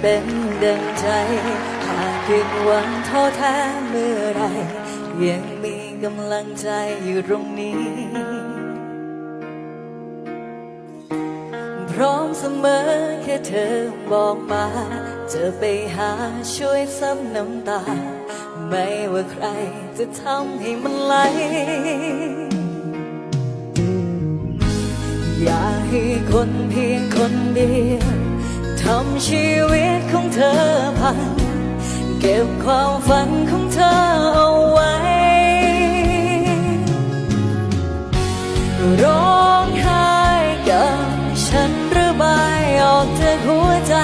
เป็นดังใจ หากผิดหวังท้อแท้เมื่อไร ยังมีกำลังใจอยู่ตรงนี้ พร้อมเสมอแค่เธอบอกมา จะไปหาช่วยซับน้ำตา ไม่ว่าใครจะทำให้มันไหลอยากให้คนเพียงคนเดียว ทำชีวิตของเธอพัง เก็บความฝันของเธอเอาไว้ ร้องไห้กับฉันระบายออกจากหัวใจ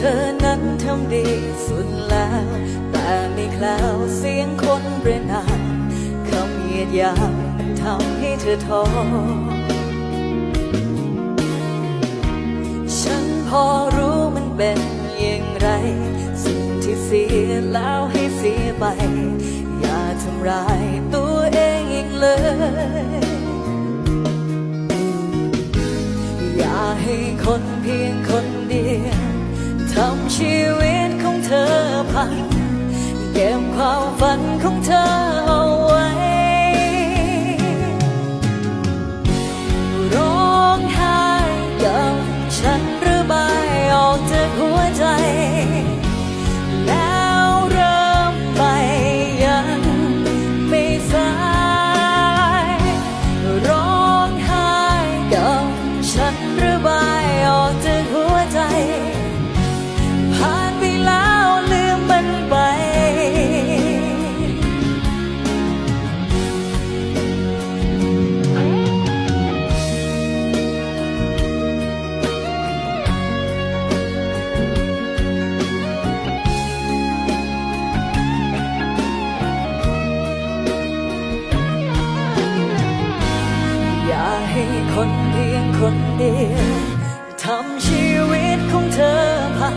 ธอนั้นทำดีสุดแล้ว แต่ไม่คล้วเสียงคนเรียนนามคำเหยียดหยามทำให้เธอท้อฉันพอรู้มันเป็นอย่างไร สิ่งที่เสียแล้วให้เสียไป อย่าทำร้ายตัวเองอีกเลยอย่าให้คนเพียงคนเดียวำชีวิตของเธอพังเก็บความฝันของเธอาให้คนเพียงคนเดียวทำชีวิตของเธอพัง